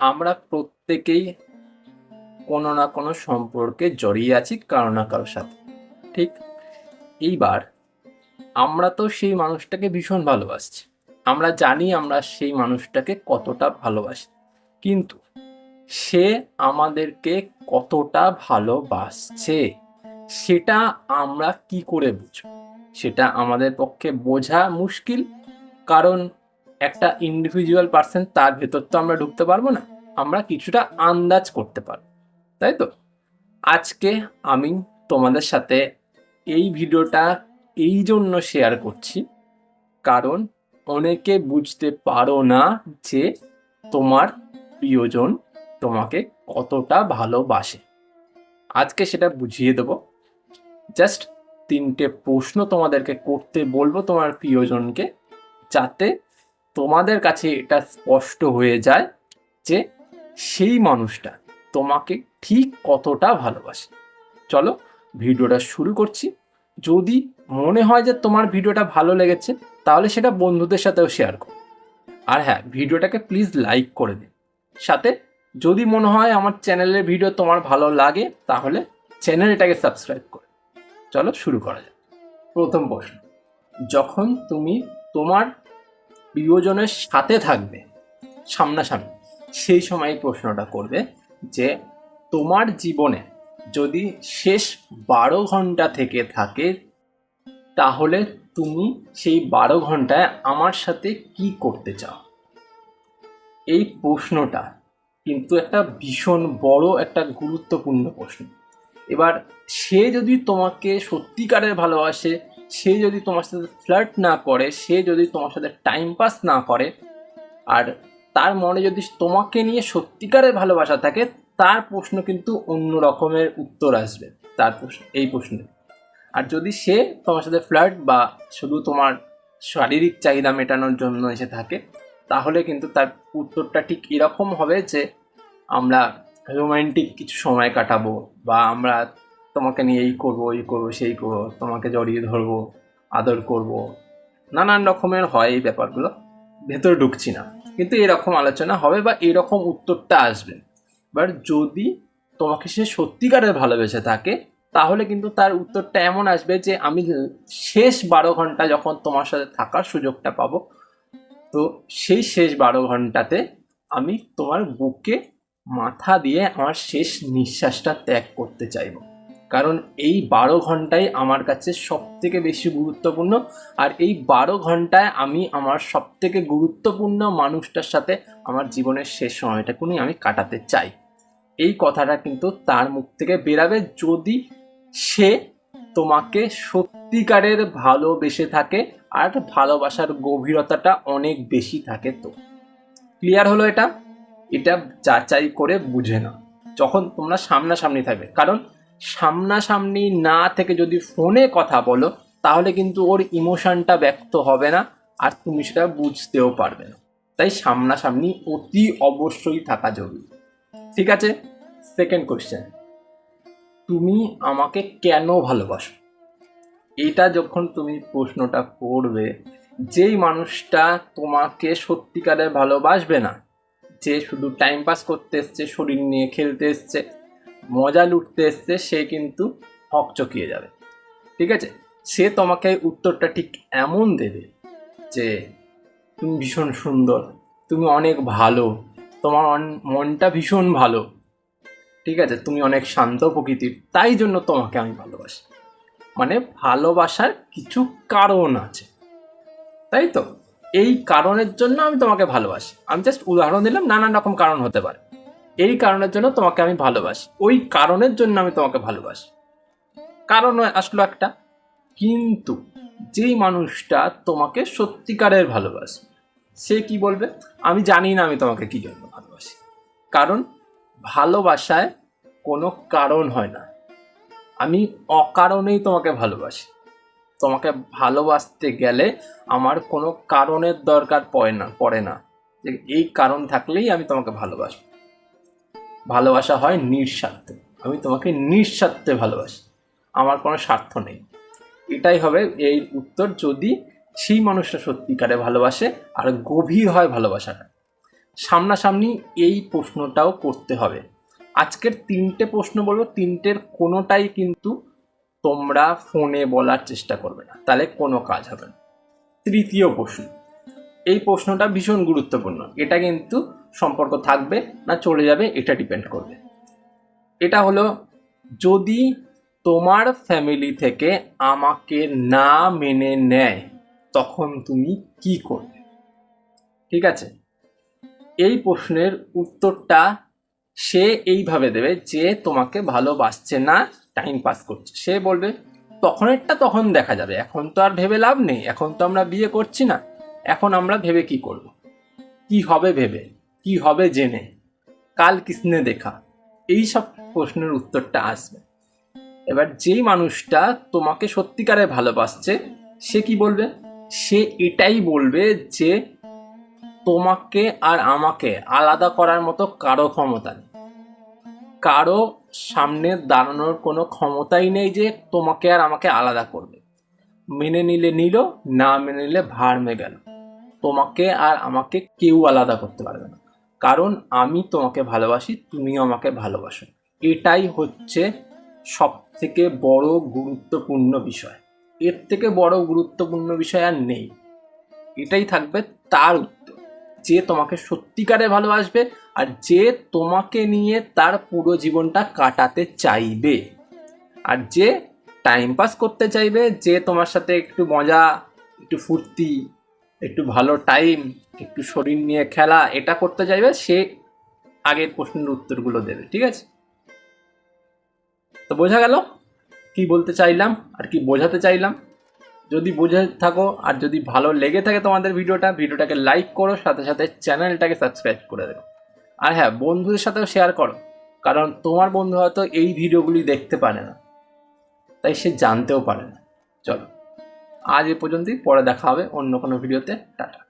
আমরা প্রত্যেকেই কোনো না কোনো সম্পর্কে জড়িয়ে আছি কারও না কারোর সাথে, ঠিক? এইবার আমরা তো সেই মানুষটাকে ভীষণ ভালোবাসছি। আমরা জানি আমরা সেই মানুষটাকে কতটা ভালোবাসি। কিন্তু সে আমাদেরকে কতটা ভালোবাসছে সেটা আমরা কি করে বুঝব? সেটা আমাদের পক্ষে বোঝা মুশকিল। কারণ একটা ইন্ডিভিজুয়াল পার্সন তার ভেতর তো আমরা ঢুকতে পারব না, আমরা কিছুটা আন্দাজ করতে পারব, তাই তো? আজকে আমি তোমাদের সাথে এই ভিডিওটা এই জন্য শেয়ার করছি, কারণ অনেকে বুঝতে পারো না যে তোমার প্রিয়জন তোমাকে কতটা ভালোবাসে। আজকে সেটা বুঝিয়ে দেবো। জাস্ট তিনটে প্রশ্ন তোমাদেরকে করতে বলব তোমার প্রিয়জনকে, যাতে তোমাদের কাছে এটা স্পষ্ট হয়ে যায় যে সেই মানুষটা তোমাকে ঠিক কতটা ভালোবাসে। চলো ভিডিওটা শুরু করছি। যদি মনে হয় যে তোমার ভিডিওটা ভালো লেগেছে, তাহলে সেটা বন্ধুদের সাথেও শেয়ার করো। আর হ্যাঁ ভিডিওটাকে প্লিজ লাইক করে দিন। সাথে যদি মনে হয় আমার চ্যানেলের ভিডিও তোমার ভালো লাগে, তাহলে চ্যানেলটাকে সাবস্ক্রাইব করো। চলো শুরু করা যাক। প্রথম প্রশ্ন, যখন তুমি তোমার প্রিয়জনের সাথে থাকবে সামনাসামনি। সেই সময় প্রশ্নটা করবে যে, তোমার জীবনে যদি শেষ বারো ঘণ্টা থেকে থাকে, তাহলে তুমি সেই বারো ঘন্টায় আমার সাথে কি করতে চাও? এই প্রশ্নটা কিন্তু একটা ভীষণ বড় একটা গুরুত্বপূর্ণ প্রশ্ন। এবার সে যদি তোমাকে সত্যিকারের ভালোবাসে সে যদি তোমার সাথে ফ্লার্ট না করে, সে যদি তোমার সাথে টাইম পাস না করে, আর তার মনে যদি তোমাকে নিয়ে সত্যিকারের ভালোবাসা থাকে, তার প্রশ্ন কিন্তু অন্য রকমের উত্তর আসবে। তার প্রশ্ন, এই প্রশ্নে। আর যদি সে তোমার সাথে ফ্লার্ট বা শুধু তোমার শারীরিক চাহিদা মেটানোর জন্য এসে থাকে, তাহলে কিন্তু তার উত্তরটা ঠিক এরকম হবে যে, আমরা রোমান্টিক কিছু সময় কাটাবো বা আমরা তোমাকে নিয়ে এই করব এই করব, সেই করব, তোমাকে জড়িয়ে ধরবো, আদর করব। নানান রকমের হয় এই ব্যাপারগুলো, ভেতরে ঢুকছি না। কিন্তু এরকম আলোচনা হবে বা এরকম উত্তরটা আসবে। এবার যদি তোমাকে সে সত্যিকারের ভালোবেসে থাকে, তাহলে কিন্তু তার উত্তরটা এমন আসবে যে আমি শেষ বারো ঘণ্টা যখন তোমার সাথে থাকার সুযোগটা পাবো, তো সেই শেষ বারো ঘন্টাতে আমি তোমার বুকে মাথা দিয়ে আমার শেষ নিঃশ্বাসটা ত্যাগ করতে চাইব। কারণ এই বারো ঘন্টাই আমার কাছে সব থেকে বেশি গুরুত্বপূর্ণ। আর এই বারো ঘন্টায় আমি আমার সব থেকে গুরুত্বপূর্ণ মানুষটার সাথে আমার জীবনের শেষ সময়টাকুনি আমি কাটাতে চাই। এই কথাটা কিন্তু তার মুখ থেকে বেরাবে যদি সে তোমাকে সত্যিকারের ভালোবেসে থাকে আর ভালোবাসার গভীরতাটা অনেক বেশি থাকে তো। ক্লিয়ার হলো এটা? এটা যাচাই করে বুঝে না যখন তোমরা সামনাসামনি থাকবে। কারণ সামনাসামনি না থেকে যদি ফোনে কথা বলো, তাহলে কিন্তু ওর ইমোশনটা ব্যক্ত হবে না আর তুমি সেটা বুঝতেও পারবে না। তাই সামনাসামনি অতি অবশ্যই থাকা জরুরি। ঠিক আছে? সেকেন্ড কোয়েশ্চেন তুমি আমাকে কেন ভালোবাসো? এটা যখন তুমি প্রশ্নটা করবে, যেই মানুষটা তোমাকে সত্যিকারে ভালোবাসবে না, যে শুধু টাইম পাস করতে এসছে, শরীর নিয়ে খেলতে এসছে মজা লুটতে এসছে, সে কিন্তু হকচকিয়ে যাবে। ঠিক আছে? সে তোমাকে উত্তরটা ঠিক এমন দেবে যে, তুমি ভীষণ সুন্দর, তুমি অনেক ভালো, তোমার মনটা ভীষণ ভালো। ঠিক আছে? তুমি অনেক শান্ত প্রকৃতির, তাই জন্য তোমাকে আমি ভালোবাসি। মানে ভালোবাসার কিছু কারণ আছে। তাই তো? এই কারণের জন্য আমি তোমাকে ভালোবাসি। আমি জাস্ট উদাহরণ দিলাম, নানান রকম কারণ হতে পারে। এই কারণের জন্য তোমাকে আমি ভালোবাসি। ওই কারণের জন্য আমি তোমাকে ভালোবাসি। কারণ আসলো একটা, কিন্তু যেই মানুষটা তোমাকে সত্যিকারের ভালোবাসে, সে কি বলবে? আমি জানি না আমি তোমাকে কি জন্য ভালোবাসি। কারণ ভালোবাসায় কোনো কারণ হয় না। আমি অকারণেই তোমাকে ভালোবাসি। তোমাকে ভালোবাসতে গেলে আমার কোনো কারণের দরকার পড়ে না পড়ে না। এই কারণ থাকলেই আমি তোমাকে ভালোবাসি ভালোবাসা হয় নিঃস্বার্থে। আমি তোমাকে নিঃস্বার্থে ভালোবাসি। আমার কোনো স্বার্থ নেই। এটাই হবে এই উত্তর যদি সেই মানুষটা সত্যিকারে ভালোবাসে আর গভীর হয় ভালোবাসাটা। সামনাসামনি এই প্রশ্নটাও করতে হবে। আজকের তিনটে প্রশ্ন বলব, তিনটের কোনোটাই কিন্তু তোমরা ফোনে বলার চেষ্টা করবে না। তাহলে কোনো কাজ হবে না। তৃতীয় প্রশ্ন। এই প্রশ্নটা ভীষণ গুরুত্বপূর্ণ। এটা কিন্তু সম্পর্ক থাকবে না চলে যাবে, এটা ডিপেন্ড করবে। এটা হলো, যদি তোমার ফ্যামিলি থেকে আমাকে না মেনে নেয়, তখন তুমি কি করবে? ঠিক আছে? এই প্রশ্নের উত্তরটা সে এইভাবে দেবে যে তোমাকে ভালোবাসছে না টাইম পাস করছে। সে বলবে, তখনেরটা তখন দেখা যাবে। এখন তো আর ভেবে লাভ নেই। এখন তো আমরা বিয়ে করছি না। এখন আমরা ভেবে কি করব? কি হবে ভেবে? কি হবে জেনে? কাল কিসনে দেখা। এই সব প্রশ্নের উত্তরটা আসবে। এবার যেই মানুষটা তোমাকে সত্যিকারে ভালোবাসছে, সে কি বলবে? সে এটাই বলবে যে তোমাকে আর আমাকে আলাদা করার মতো কারও ক্ষমতা নেই। কারও সামনে দাঁড়ানোর কোনো ক্ষমতাই নেই যে তোমাকে আর আমাকে আলাদা করবে। মেনে নিলে নিল, না মেনে নিলে ভাড় গেল। তোমাকে আর আমাকে কেউ আলাদা করতে পারবে না। কারণ আমি তোমাকে ভালোবাসি, তুমিও আমাকে ভালোবাসো। এটাই হচ্ছে সব থেকে বড় গুরুত্বপূর্ণ বিষয়। এর থেকে বড় গুরুত্বপূর্ণ বিষয় আর নেই। এটাই থাকবে তার উত্তর। যে তোমাকে সত্যিকারে ভালোবাসবে আর যে তোমাকে নিয়ে তার পুরো জীবনটা কাটাতে চাইবে। আর যে টাইম পাস করতে চাইবে, যে তোমার সাথে একটু মজা, একটু ফুর্তি একটু ভালো টাইম একটু শরীর নিয়ে খেলা, এটা করতে চাইবে, সে আগের প্রশ্নের উত্তরগুলো দেবে, ঠিক আছে? তো বোঝা গেল? কি বলতে চাইলাম আর কি বোঝাতে চাইলাম? যদি বুঝে থাকো আর যদি ভালো লেগে থাকে তোমাদের ভিডিওটা, ভিডিওটাকে লাইক করো, সাথে সাথে চ্যানেলটাকে সাবস্ক্রাইব করে দেবো। আর হ্যাঁ বন্ধুদের সাথেও শেয়ার করো, কারণ তোমার বন্ধু হয়তো এই ভিডিওগুলি দেখতে পারে না, তাই সে জানতেও পারে না। চলো। আজ এ পর্যন্তই পরে দেখা হবে অন্য কোনো ভিডিওতে। টাটা।